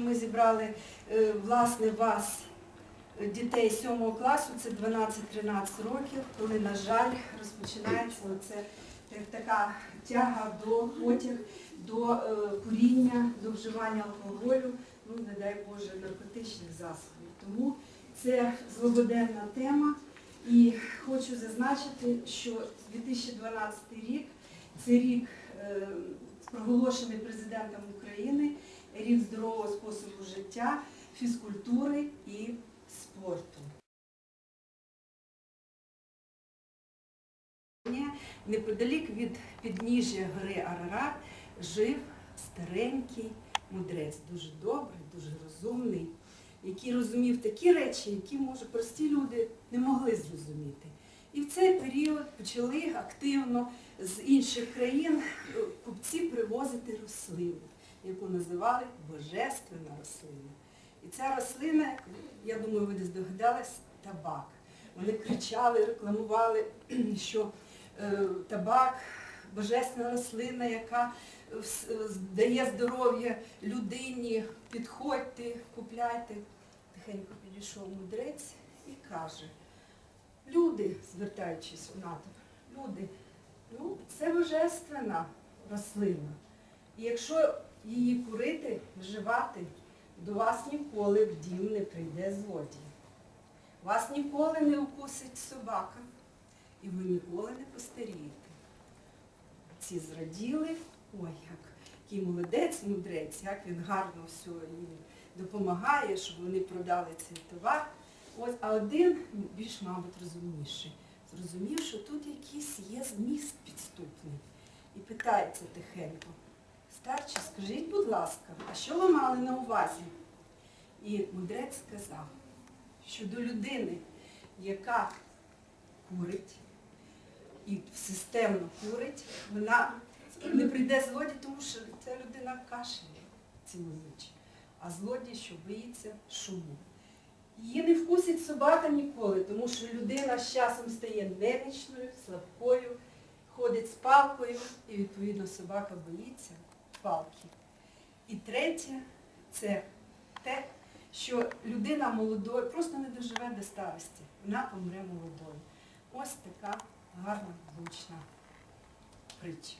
Ми зібрали е, власне вас, е, дітей 7 класу, це 12-13 років, коли, на жаль, розпочинається оце така тяга до потяг, до е, куріння, до вживання алкоголю, ну не дай Боже, наркотичних засобів. Тому це злободенна тема. І хочу зазначити, що 2012 рік це рік проголошений президентом України, рік здорового способу життя, фізкультури і спорту. Неподалік від підніжжя гори Арарат жив старенький мудрець, дуже добрий, дуже розумний, який розумів такі речі, які, може, прості люди не могли зрозуміти. І в цей період почали активно з інших країн е, купці привозити рослину, яку називали божественна рослина. І ця рослина, я думаю, ви десь догадались, табак. Вони кричали, рекламували, що е, табак божественна рослина, яка дає здоров'я людині, підходьте, купляйте. Тихенько підійшов мудрець і каже, люди, звертаючись у натовп, люди, ну, це божественна рослина. І якщо її курити, вживати, до вас ніколи в дім не прийде злодій. Вас ніколи не укусить собака, і ви ніколи не постарієте. Ці зраділи, ой, як який молодець, мудрець, як він гарно все їм допомагає, щоб вони продали цей товар. Ось, а один більш, мабуть, розумніший. Зрозумів, що тут якийсь є зміст підступний. І питається тихенько, старче, скажіть, будь ласка, а що ви мали на увазі? І мудрець сказав, що до людини, яка курить і системно курить, вона не прийде злодій, тому що ця людина кашляє цілу ніч. А злодій, що боїться шуму. Її не вкусить собака ніколи, тому що людина з часом стає немічною, слабкою, ходить з палкою, і відповідно собака боїться палки. І третє це те, що людина молодою просто не доживе до старості, вона помре молодою. Ось така гарна влучна притча.